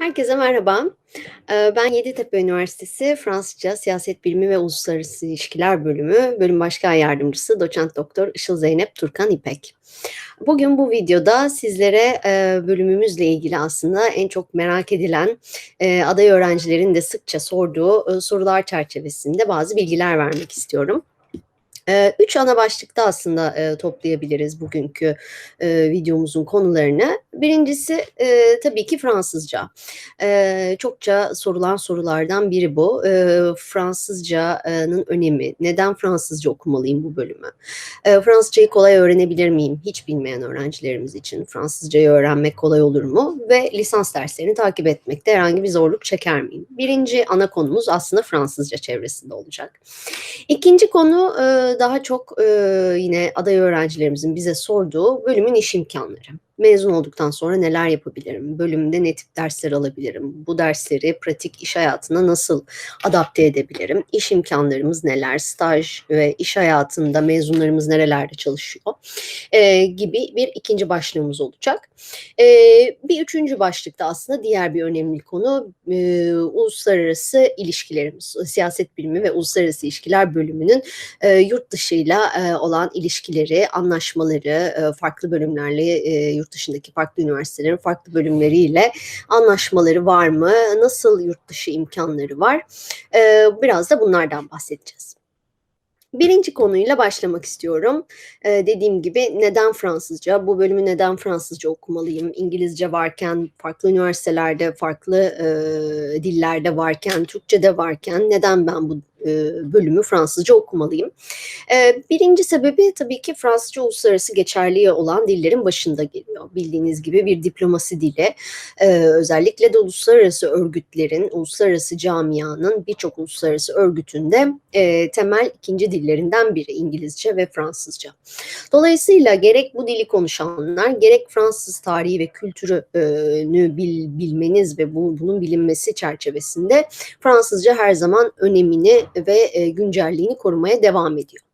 Herkese merhaba. Eee, ben Yeditepe Üniversitesi Fransızca Siyaset Bilimi ve Uluslararası İlişkiler Bölümü Bölüm Başkan Yardımcısı Doçent Doktor Işıl Zeynep Turkan İpek. Bugün bu videoda sizlere, eee, bölümümüzle ilgili aslında en çok merak edilen, eee, aday öğrencilerin de sıkça sorduğu, ııı, sorular çerçevesinde bazı bilgiler vermek istiyorum. Eee, 3 ana başlıkta aslında, eee, toplayabiliriz bugünkü, eee, videomuzun konularını. Birincisi, eee, tabii ki Fransızca. Çokça sorulan sorulardan biri bu. Fransızcanın önemi, neden Fransızca okumalıyım bu bölümü? Fransızcayı kolay öğrenebilir miyim? Hiç bilmeyen öğrencilerimiz için Fransızcayı öğrenmek kolay olur mu? Ve lisans derslerini takip etmekte herhangi bir zorluk çeker miyim? Birinci ana konumuz aslında Fransızca çevresinde olacak. İkinci konu, daha çok, eee, yine aday öğrencilerimizin bize sorduğu bölümün iş imkânları. Mezun olduktan sonra neler yapabilirim? Bölümde ne tip dersler alabilirim? Bu dersleri pratik iş hayatına nasıl adapte edebilirim? İş imkânlarımız neler? Staj ve iş hayatında mezunlarımız nerelerde çalışıyor? Eee, gibi bir ikinci başlığımız olacak. Eee, bir üçüncü başlık da aslında diğer bir önemli konu, eee, uluslararası ilişkilerimiz. Siyaset Bilimi ve Uluslararası İlişkiler Bölümünün, eee, yurt dışıyla, eee, olan ilişkileri, anlaşmaları, eee, farklı bölümlerle, eee, yurt dışındaki farklı üniversitelerin farklı bölümleriyle anlaşmaları var mı? Nasıl yurt dışı imkânları var? Eee, biraz da bunlardan bahsedeceğiz. Birinci konuyla başlamak istiyorum. Eee, dediğim gibi neden Fransızca? Bu bölümü neden Fransızca okumalıyım? İngilizce varken, farklı üniversitelerde, farklı, eee, dillerde varken, Türkçede varken neden ben bu, bölümü Fransızca okumalıyım? Eee, birinci sebebi tabii ki Fransızca uluslararası geçerliği olan dillerin başında geliyor. Bildiğiniz gibi bir diplomasi dili. Eee, özellikle de uluslararası örgütlerin, uluslararası camianın birçok uluslararası örgütünde, temel 2'nci dillerinden biri İngilizce ve Fransızca. Dolayısıyla gerek bu dili konuşanlar, gerek Fransız tarihi ve kültürü eee, nü bil bilmeniz ve bu bunun bilinmesi çerçevesinde Fransızca her zaman önemini ve, eee, güncelliğini korumaya devam ediyor.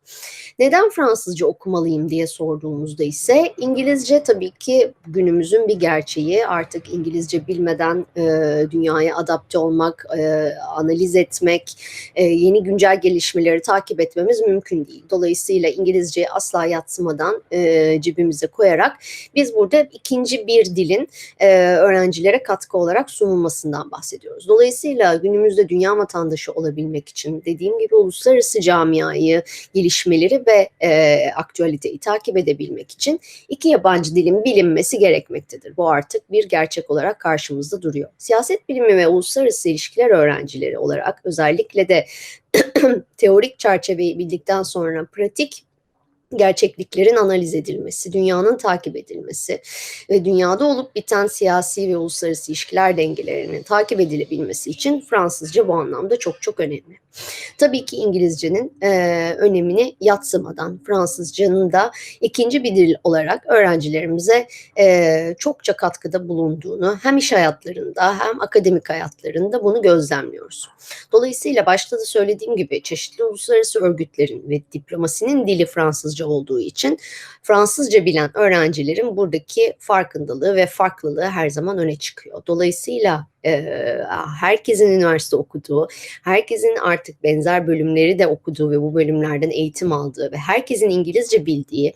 Neden Fransızca okumalıyım diye sorduğumuzda ise İngilizce tabii ki günümüzün bir gerçeği. Artık İngilizce bilmeden, eee, dünyaya adapte olmak, eee, analiz etmek, eee, yeni güncel gelişmeleri takip etmemiz mümkün değil. Dolayısıyla İngilizceyi asla yadsımadan, eee, cebimize koyarak biz burada 2'nci bir dilin, eee, öğrencilere katkı olarak sunulmasından bahsediyoruz. Dolayısıyla günümüzde dünya vatandaşı olabilmek için dediğim gibi uluslararası camiayı, gelişmeleri ve, eee, aktüeliteyi takip edebilmek için 2 yabancı dilin bilinmesi gerekmektedir. Bu artık bir gerçek olarak karşımızda duruyor. Siyaset bilimi ve uluslararası ilişkiler öğrencileri olarak özellikle de teorik çerçeveyi bildikten sonra pratik gerçekliklerin analiz edilmesi, dünyanın takip edilmesi ve dünyada olup biten siyasi ve uluslararası ilişkiler dengelerinin takip edilebilmesi için Fransızca bu anlamda çok çok önemli. Tabii ki İngilizcenin, eee, önemini yadsımadan Fransızcanın da 2'nci bir dil olarak öğrencilerimize, eee, çokça katkıda bulunduğunu hem iş hayatlarında hem akademik hayatlarında bunu gözlemliyoruz. Dolayısıyla başta da söylediğim gibi çeşitli uluslararası örgütlerin ve diplomasinin dili Fransızca olduğu için Fransızca bilen öğrencilerin buradaki farkındalığı ve farklılığı her zaman öne çıkıyor. Dolayısıyla, herkesin üniversite okuduğu, herkesin artık benzer bölümleri de okuduğu ve bu bölümlerden eğitim aldığı ve herkesin İngilizce bildiği,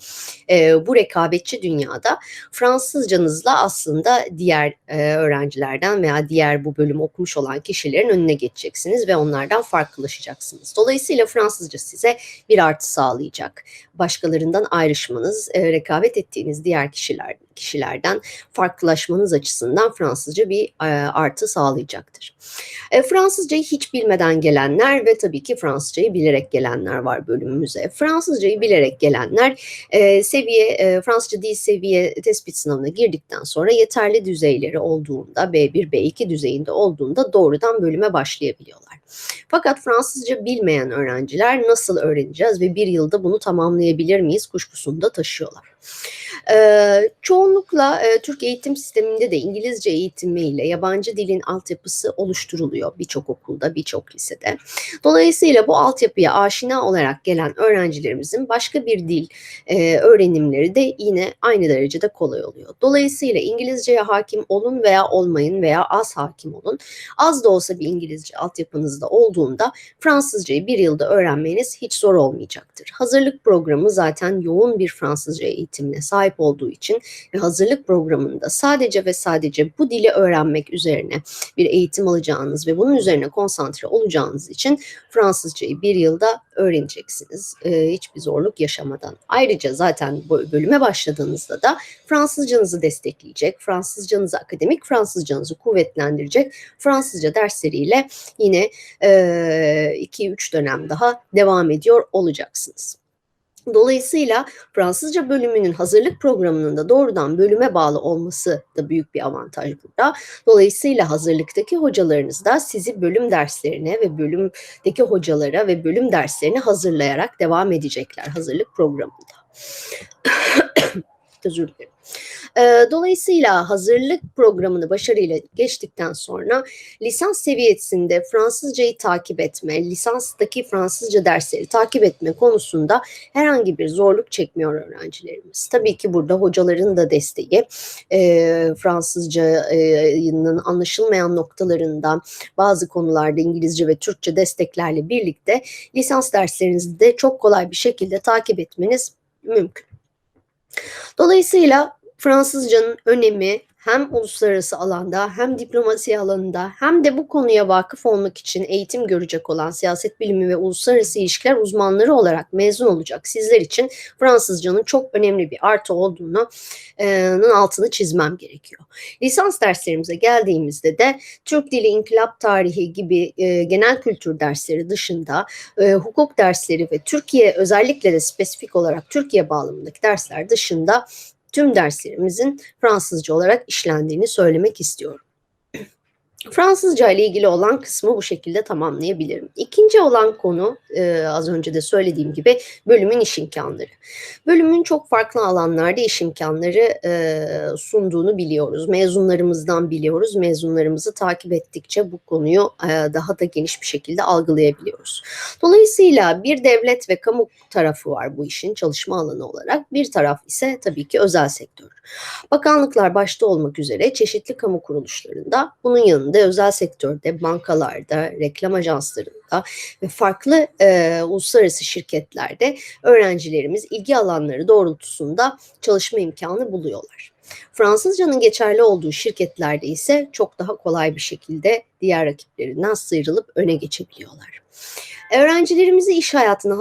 eee, bu rekabetçi dünyada Fransızcanızla aslında diğer, eee, öğrencilerden veya diğer bu bölümü okumuş olan kişilerin önüne geçeceksiniz ve onlardan farklılaşacaksınız. Dolayısıyla Fransızca size bir artı sağlayacak. Başkalarından ayrışmanız, rekabet ettiğiniz diğer kişiler kişilerden farklılaşmanız açısından Fransızca bir, eee, artı sağlayacaktır. Eee, Fransızcayı hiç bilmeden gelenler ve tabii ki Fransızcayı bilerek gelenler var bölümümüze. Fransızcayı bilerek gelenler, eee, seviye, eee, Fransızca dil seviye tespit sınavına girdikten sonra yeterli düzeyleri olduğunda, B1, B2 düzeyinde olduğunda doğrudan bölüme başlayabiliyorlar. Fakat Fransızca bilmeyen öğrenciler nasıl öğreneceğiz ve 1 yılda bunu tamamlayabilir miyiz kuşkusunu da taşıyorlar. Eee, çoğu Çoğunlukla e, Türk eğitim sisteminde de İngilizce eğitimiyle yabancı dilin altyapısı oluşturuluyor birçok okulda, birçok lisede. Dolayısıyla bu altyapıya aşina olarak gelen öğrencilerimizin başka bir dil e, öğrenimleri de yine aynı derecede kolay oluyor. Dolayısıyla İngilizceye hakim olun veya olmayın veya az hakim olun. Az da olsa bir İngilizce altyapınızda olduğunda Fransızcayı bir yılda öğrenmeniz hiç zor olmayacaktır. Hazırlık programı zaten yoğun bir Fransızca eğitimine sahip olduğu için hazırlık programında sadece ve sadece bu dili öğrenmek üzerine bir eğitim alacağınız ve bunun üzerine konsantre olacağınız için Fransızcayı bir yılda öğreneceksiniz e, hiçbir zorluk yaşamadan. Ayrıca zaten bu bölüme başladığınızda da Fransızcanızı destekleyecek, Fransızcanızı akademik Fransızcanızı kuvvetlendirecek Fransızca dersleriyle yine 2-3 dönem daha devam ediyor olacaksınız. Dolayısıyla Fransızca bölümünün hazırlık programının da doğrudan bölüme bağlı olması da büyük bir avantaj burada. Dolayısıyla hazırlıktaki hocalarınız da sizi bölüm derslerine ve bölümdeki hocalara ve bölüm derslerine hazırlayarak devam edecekler hazırlık programında. Özür dilerim. Dolayısıyla hazırlık programını başarıyla geçtikten sonra lisans seviyesinde Fransızcayı takip etme, lisanstaki Fransızca dersleri takip etme konusunda herhangi bir zorluk çekmiyor öğrencilerimiz. Tabii ki burada hocaların da desteği, Fransızcanın anlaşılmayan noktalarından bazı konularda İngilizce ve Türkçe desteklerle birlikte lisans derslerinizi de çok kolay bir şekilde takip etmeniz mümkün. Dolayısıyla Fransızcanın önemi hem uluslararası alanda hem diplomasi alanında hem de bu konuya vakıf olmak için eğitim görecek olan siyaset bilimi ve uluslararası ilişkiler uzmanları olarak mezun olacak sizler için Fransızcanın çok önemli bir artı olduğunu altını çizmem gerekiyor. Lisans derslerimize geldiğimizde de Türk Dili İnkılap Tarihi gibi genel kültür dersleri dışında hukuk dersleri ve Türkiye özellikle de spesifik olarak Türkiye bağlamındaki dersler dışında tüm derslerimizin Fransızca olarak işlendiğini söylemek istiyorum. Fransızca ile ilgili olan kısmı bu şekilde tamamlayabilirim. İkinci olan konu e, az önce de söylediğim gibi bölümün iş imkanları. Bölümün çok farklı alanlarda iş imkanları e, sunduğunu biliyoruz. Mezunlarımızdan biliyoruz. Mezunlarımızı takip ettikçe bu konuyu e, daha da geniş bir şekilde algılayabiliyoruz. Dolayısıyla bir devlet ve kamu tarafı var bu işin çalışma alanı olarak. Bir taraf ise tabii ki özel sektör. Bakanlıklar başta olmak üzere çeşitli kamu kuruluşlarında bunun yanında özel sektörde, bankalarda, reklam ajanslarında ve farklı e, uluslararası şirketlerde öğrencilerimiz ilgi alanları doğrultusunda çalışma imkanı buluyorlar. Fransızcanın geçerli olduğu şirketlerde ise çok daha kolay bir şekilde diğer rakiplerinden sıyrılıp öne geçebiliyorlar. Öğrencilerimizi iş hayatına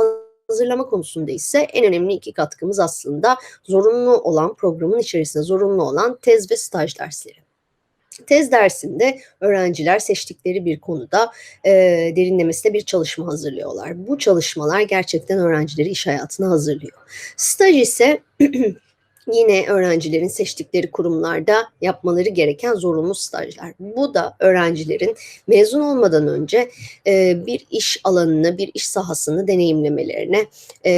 hazırlama konusunda ise en önemli iki katkımız aslında zorunlu olan programın içerisinde zorunlu olan tez ve staj dersleri. Tez dersinde öğrenciler seçtikleri bir konuda e, derinlemesine bir çalışma hazırlıyorlar. Bu çalışmalar gerçekten öğrencileri iş hayatına hazırlıyor. Staj ise yine öğrencilerin seçtikleri kurumlarda yapmaları gereken zorunlu stajlar. Bu da öğrencilerin mezun olmadan önce e, bir iş alanını, bir iş sahasını deneyimlemelerine e,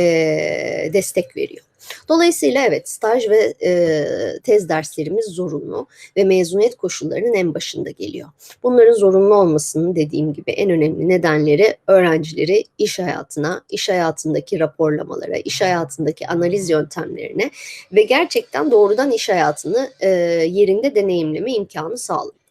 destek veriyor. Dolayısıyla evet staj ve e, tez derslerimiz zorunlu ve mezuniyet koşullarının en başında geliyor. Bunların zorunlu olmasının dediğim gibi en önemli nedenleri öğrencileri iş hayatına, iş hayatındaki raporlamalara, iş hayatındaki analiz yöntemlerine ve gerçekten doğrudan iş hayatını e, yerinde deneyimleme imkanı sağlıyor.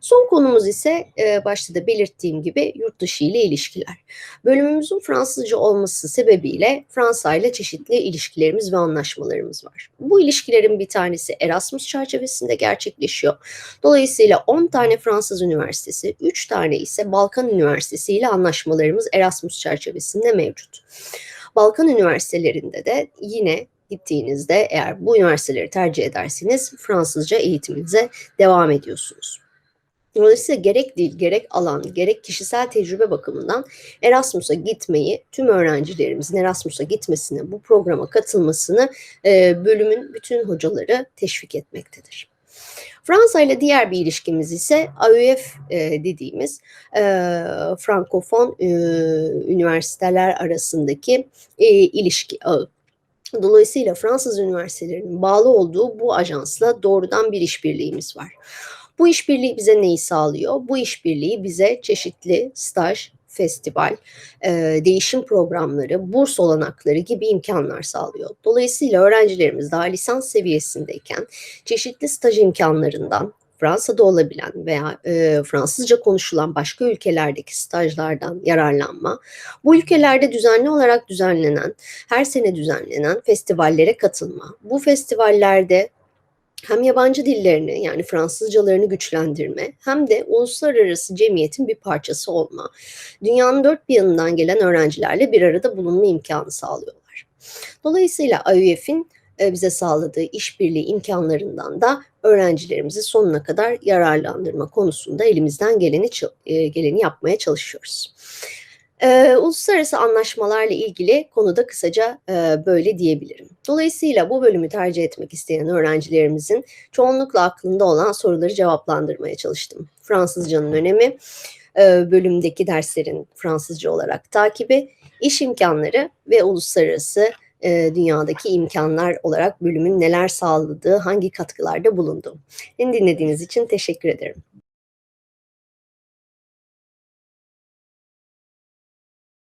Son konumuz ise e, başta da belirttiğim gibi yurt dışı ile ilişkiler. Bölümümüzün Fransızca olması sebebiyle Fransa ile çeşitli ilişkilerimiz ve anlaşmalarımız var. Bu ilişkilerin bir tanesi Erasmus çerçevesinde gerçekleşiyor. Dolayısıyla 10 tane Fransız üniversitesi, 3 tane ise Balkan Üniversitesi ile anlaşmalarımız Erasmus çerçevesinde mevcut. Balkan üniversitelerinde de yine gittiğinizde eğer bu üniversiteleri tercih ederseniz Fransızca eğitiminize devam ediyorsunuz. Dolayısıyla gerek dil, gerek alan, gerek kişisel tecrübe bakımından Erasmus'a gitmeyi, tüm öğrencilerimizin Erasmus'a gitmesini, bu programa katılmasını e, bölümün bütün hocaları teşvik etmektedir. Fransa ile diğer bir ilişkimiz ise AÜF e, dediğimiz e, Frankofon e, üniversiteler arasındaki e, ilişki ağı. Dolayısıyla Fransız üniversitelerinin bağlı olduğu bu ajansla doğrudan bir işbirliğimiz var. Bu işbirliği bize neyi sağlıyor? Bu işbirliği bize çeşitli staj, festival, e, değişim programları, burs olanakları gibi imkanlar sağlıyor. Dolayısıyla öğrencilerimiz daha lisans seviyesindeyken çeşitli staj imkanlarından Fransa'da olabilen veya e, Fransızca konuşulan başka ülkelerdeki stajlardan yararlanma, bu ülkelerde düzenli olarak düzenlenen, her sene düzenlenen festivallere katılma, bu festivallerde hem yabancı dillerini yani Fransızcalarını güçlendirme hem de uluslararası cemiyetin bir parçası olma, dünyanın dört bir yanından gelen öğrencilerle bir arada bulunma imkanı sağlıyorlar. Dolayısıyla AÜF'in e, bize sağladığı işbirliği imkanlarından da öğrencilerimizi sonuna kadar yararlandırma konusunda elimizden geleni e, geleni yapmaya çalışıyoruz. Ee, uluslararası anlaşmalarla ilgili konuda kısaca e, böyle diyebilirim. Dolayısıyla bu bölümü tercih etmek isteyen öğrencilerimizin çoğunlukla aklında olan soruları cevaplandırmaya çalıştım. Fransızcanın önemi, e, bölümdeki derslerin Fransızca olarak takibi, iş imkanları ve uluslararası e, dünyadaki imkanlar olarak bölümün neler sağladığı, hangi katkılarda bulundu. Beni dinlediğiniz için teşekkür ederim.